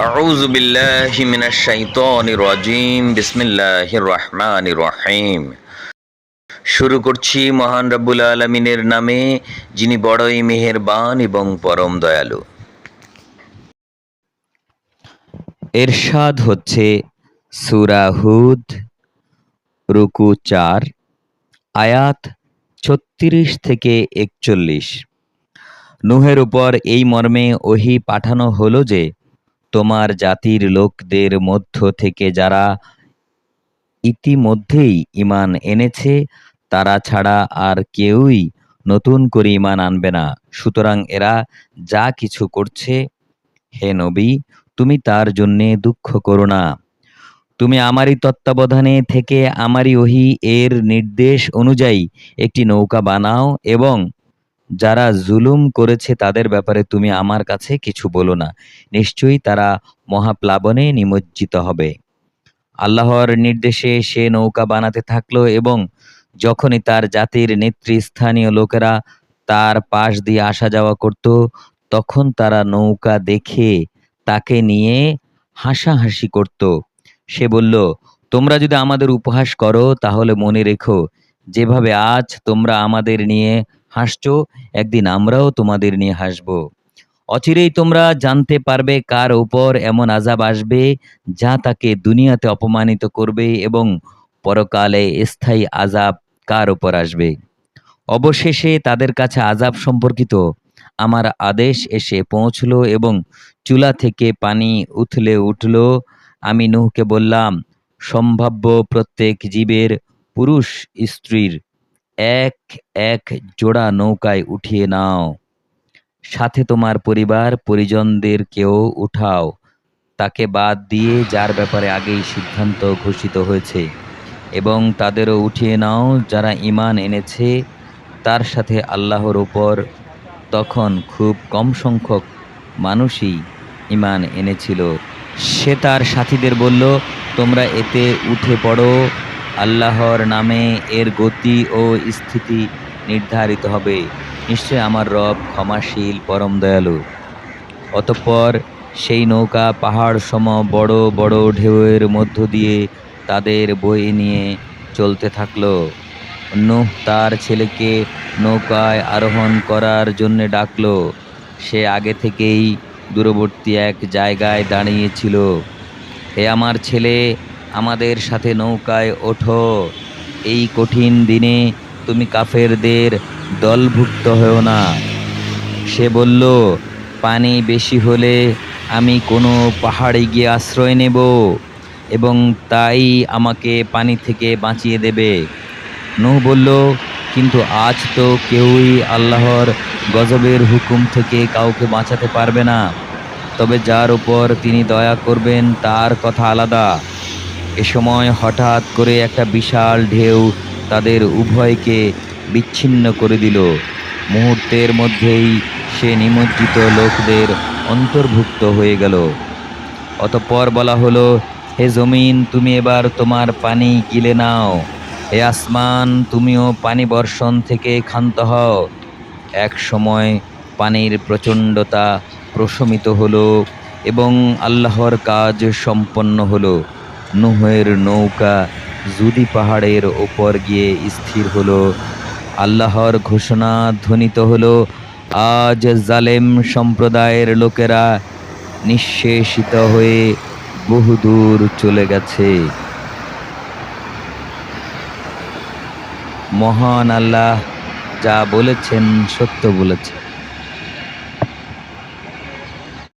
أعوذ بالله من الشيطان الرجيم بسم الله الرحمن الرحيم শুরু করছি মহান রব্বুল আলমিনের নামে যিনি বড়ই মেহেরবান এবং পরম দয়ালু এরশাদ হচ্ছে সুরা হুদ রুকু চার আয়াত ছত্রিশ থেকে একচল্লিশ নুহের উপর এই মর্মে ওহি পাঠানো হলো যে তোমার জাতির লোকদের মধ্য থেকে যারা ইতিমধ্যেই ইমান এনেছে, তারা ছাড়া আর কেউই নতুন করে ইমান আনবে না। সুতরাং এরা যা কিছু করছে, হে নবী, তুমি তার জন্যে দুঃখ করো না। তুমি আমারই তত্ত্বাবধানে থেকে আমারই ওহি এর নির্দেশ অনুযায়ী একটি নৌকা বানাও এবং যারা জুলুম করেছে তাদের ব্যাপারে তুমি আমার কাছে কিছু বলো না। নিশ্চয়ই তারা মহাপ্লাবনে নিমজ্জিত হবে। আল্লাহর নির্দেশে সে নৌকা বানাতে থাকল এবং যখনই তার জাতির নেতৃস্থানীয় লোকেরা তার পাশ দিয়ে আসা যাওয়া করত, তখন তারা নৌকা দেখে তাকে নিয়ে হাসাহাসি করত। সে বলল, তোমরা যদি আমাদের উপহাস করো, তাহলে মনে রেখো, যেভাবে আজ তোমরা আমাদের নিয়ে হাসছো? একদিন আমরাও তোমাদের নিয়ে হাসব। অচিরেই তোমরা জানতে পারবে কার উপর এমন আজাব আসবে যা তাকে দুনিয়াতে অপমানিত করবে এবং পরকালে স্থায়ী আজাব কার উপর আসবে। অবশেষে তাদের কাছে আজাব সম্পর্কিত আমার আদেশ এসে পৌঁছলো এবং চুলা থেকে পানি উথলে উঠল। আমি নুহকে বললাম, সম্ভাব্য প্রত্যেক জীবের পুরুষ স্ত্রীর এক এক জোড়া নৌকায় উঠিয়ে নাও। সাথে তোমার পরিবার, পরিজনদেরকেও উঠাও। তাকে বাদ দিয়ে যার ব্যাপারে আগেই সিদ্ধান্ত ঘোষিত হয়েছে এবং তাদেরও উঠিয়ে নাও যারা ইমান এনেছে তার সাথে আল্লাহর ওপর তখন খুব কম সংখ্যক মানুষই ইমান এনেছিল। সে তার সাথীদের বলল, তোমরা এতে উঠে পড়ো। আল্লাহর নামে এর গতি ও স্থিতি নির্ধারিত হবে। নিশ্চয় আমার রব ক্ষমাশীল, পরম দয়ালু। অতঃপর সেই নৌকা পাহাড় সম বড় বড় ঢেউয়ের মধ্য দিয়ে তাদের বয়ে নিয়ে চলতে থাকল। নূহ তার ছেলেকে নৌকায় আরোহণ করার জন্যে ডাকল। সে আগে থেকেই দূরবর্তী এক জায়গায় দাঁড়িয়েছিল হে আমার ছেলে আমাদের সাথে নৌকায় ওঠো। এই কঠিন দিনে তুমি কাফেরদের দলভুক্ত হও না। সে বলল, পানি বেশি হলে আমি কোনো পাহাড়ে গিয়ে আশ্রয় নেব এবং তাই আমাকে পানি থেকে বাঁচিয়ে দেবে। নূহ বলল, কিন্তু আজ তো কেউই আল্লাহর গজবের হুকুম থেকে কাউকে বাঁচাতে পারবে না। তবে যার উপর তিনি দয়া করবেন, তার কথা আলাদা। এ সময় হঠাৎ করে একটা বিশাল ঢেউ তাদের উভয়কে বিচ্ছিন্ন করে দিল। মুহূর্তের মধ্যেই সে নিমজ্জিত লোকদের অন্তর্ভুক্ত হয়ে গেল। অতঃপর বলা হলো, হে জমিন, তুমি এবার তোমার পানি গিলে নাও। হে আসমান, তুমিও পানি বর্ষণ থেকে ক্ষান্ত হও। এক সময় পানির প্রচণ্ডতা প্রশমিত হলো এবং আল্লাহর কাজ সম্পন্ন হলো। নুহের নৌকা জুদি পাহাড়ের ওপর গিয়ে স্থির হলো। আল্লাহর ঘোষণা ধ্বনিত হলো, আজ জালেম সম্প্রদায়ের লোকেরা নিঃশেষিত হয়ে বহুদূর চলে গেছে। মহান আল্লাহ যা বলেছেন সত্য বলেছেন।